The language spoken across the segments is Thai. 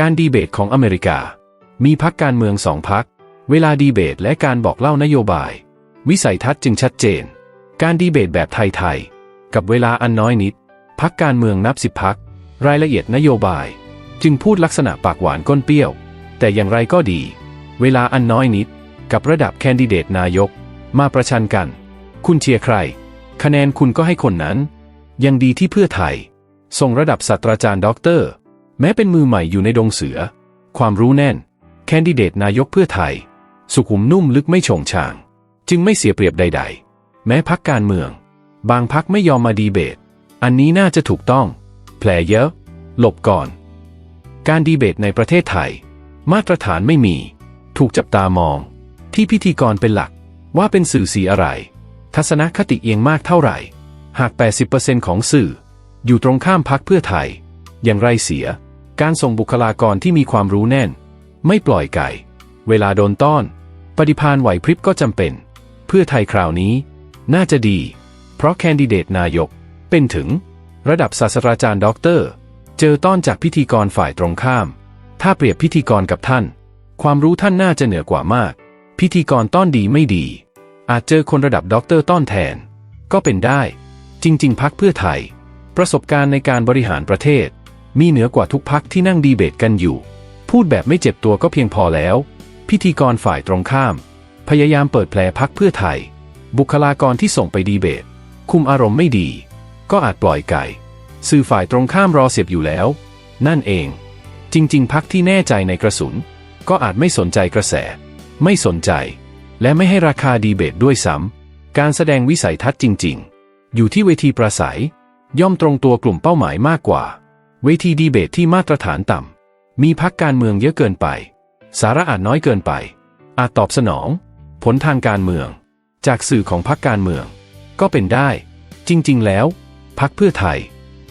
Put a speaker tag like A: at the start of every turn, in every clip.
A: การดีเบตของอเมริกา มีพักการเมืองสองพัก เวลาดีเบตและการบอกเล่านโยบาย วิสัยทัศน์จึงชัดเจน การดีเบตแบบไทยๆ กับเวลาอันน้อยนิด พักการเมืองนับสิบพัก รายละเอียดนโยบาย จึงพูดลักษณะปากหวานก้นเปรี้ยว แต่อย่างไรก็ดี เวลาอันน้อยนิด กับระดับแคนดิเดตนายก มาประชันกัน คุณเชียร์ใคร คะแนนคุณก็ให้คนนั้น ยังดีที่เพื่อไทยส่งระดับศาสตราจารย์ด็อกเตอร์ แม้เป็นมือใหม่อยู่ในดงเสือ ความรู้แน่น แคนดิเดตนายกเพื่อไทย สุขุมนุ่มลึกไม่โฉงฉาง จึงไม่เสียเปรียบใด ๆ แม้พักการเมือง บางพักไม่ยอมมาดีเบต อันนี้น่าจะถูกต้อง แผลเยอะ หลบก่อน การดีเบตในประเทศไทย มาตรฐานไม่มี ถูกจับตามอง ที่พิธีกรเป็นหลักว่าเป็นสื่อสีอะไร ทัศนคติเอียงมากเท่าไหร่ หาก 80%ของสื่อ อยู่ตรงข้ามพักเพื่อไทย อย่างไรเสีย การส่งบุคลากรที่มีความรู้แน่น ไม่ปล่อยไก่ เวลาโดนต้อน ปฏิพานไหวพริบก็จำเป็น เพื่อไทยคราวนี้ น่าจะดี เพราะแคนดิเดตนายก เป็นถึง ระดับศาสตราจารย์ด็อกเตอร์ เจอต้อนจากพิธีกรฝ่ายตรงข้าม ถ้าเปรียบพิธีกรกับท่าน ความรู้ท่านน่าจะเหนือกว่ามาก พิธีกรต้อนดีไม่ดี อาจเจอคนระดับด็อกเตอร์ต้อนแทน ก็เป็นได้ จริง ๆ พักเพื่อไทย ประสบการณ์ในการบริหารประเทศ มีเหนือกว่าทุกพักที่นั่งดีเบตกันอยู่ พูดแบบไม่เจ็บตัวก็เพียงพอแล้ว พิธีกรฝ่ายตรงข้าม พยายามเปิดแผลพักเพื่อไทย บุคลากรที่ส่งไปดีเบต คุมอารมณ์ไม่ดี ก็อาจปล่อยไก่สื่อฝ่ายตรงข้ามรอเสียบอยู่แล้ว นั่นเอง จริง ๆ พักที่แน่ใจในกระสุน ก็อาจไม่สนใจกระแส ไม่สนใจ และไม่ให้ราคาดีเบตด้วยซ้ำการแสดงวิสัยทัศน์จริง ๆ อยู่ที่เวทีประสัย ย่อมตรงตัวกลุ่มเป้าหมายมากกว่า เวทีดีเบตที่มาตรฐานต่ำ มีพักการเมืองเยอะเกินไป สาระอาจน้อยเกินไป อาจตอบสนอง ผลทางการเมือง จากสื่อของพักการเมือง ก็เป็นได้ จริง ๆ แล้วพักเพื่อไทย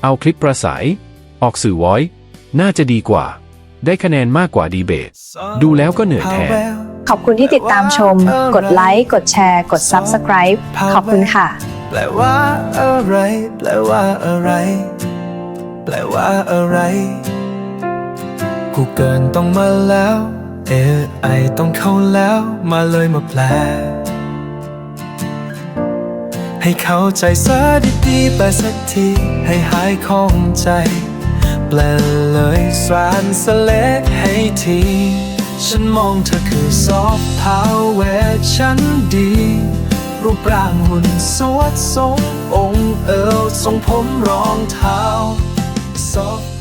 A: เอาคลิปประสัย ออกสื่อไว้ น่าจะดีกว่า ได้คะแนนมากกว่าดีเบต ดูแล้วก็เหนื่อยแทน
B: ขอบคุณที่ติดตามชม กดไลค์ กดแชร์ กด Subscribe ขอบคุณค่ะ
C: แปลว่าอะไร แปลว่าอะไรแป ลว่าอะไร กูเกินต้องมาแล้ว เอไอต้องเข้าแล้วมาเลยมาแปล ให้เข้าใจซะดีๆแปสักที ให้หายข้องใจ แปลเลยสารสเล็กให้ทีฉันมองเธอคือซอฟต์พาวเวอร์ฉันดี รูปร่างหุ่นสวดทรงองค์เอวทรงผมรองเท้า ซอฟต์